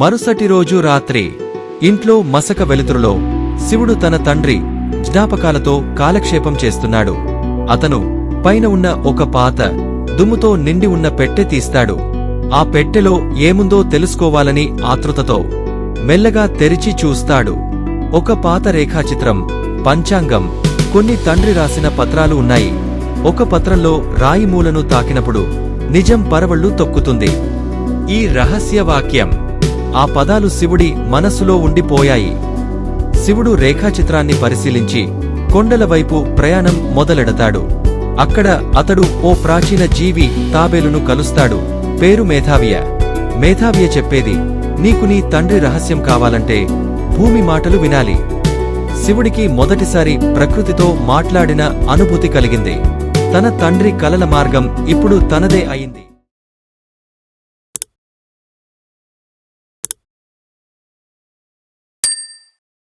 మరుసటి రోజు రాత్రి ఇంట్లో మసక వెలుతురులో శివుడు తన తండ్రి జ్ఞాపకాలతో కాలక్షేపం చేస్తున్నాడు. అతను పైన ఉన్న ఒక పాత దుమ్ముతో నిండి ఉన్న పెట్టె తీస్తాడు. ఆ పెట్టెలో ఏముందో తెలుసుకోవాలని ఆతృతతో మెల్లగా తెరిచి చూస్తాడు. ఒక పాత రేఖాచిత్రం పంచాంగం కొన్ని తండ్రి రాసిన పత్రాలు ఉన్నాయి. ఒక పత్రంలో రాయి మూలను తాకినప్పుడు నిజం పరవళ్ళు తొక్కుతుంది. ఈ రహస్య వాక్యం ఆ పదాలు శివుడి మనస్సులో ఉండిపోయాయి. శివుడు రేఖాచిత్రాన్ని పరిశీలించి కొండల వైపు ప్రయాణం మొదలెడతాడు. అక్కడ అతడు ఓ ప్రాచీన జీవి తాబేలును కలుస్తాడు. పేరు మేధావియ. మేధావియ చెప్పేది నీకు నీ తండ్రి రహస్యం కావాలంటే భూమి మాటలు వినాలి. శివుడికి మొదటిసారి ప్రకృతితో మాట్లాడిన అనుభూతి కలిగింది. తన తండ్రి కలల మార్గం ఇప్పుడు తనదే అయింది.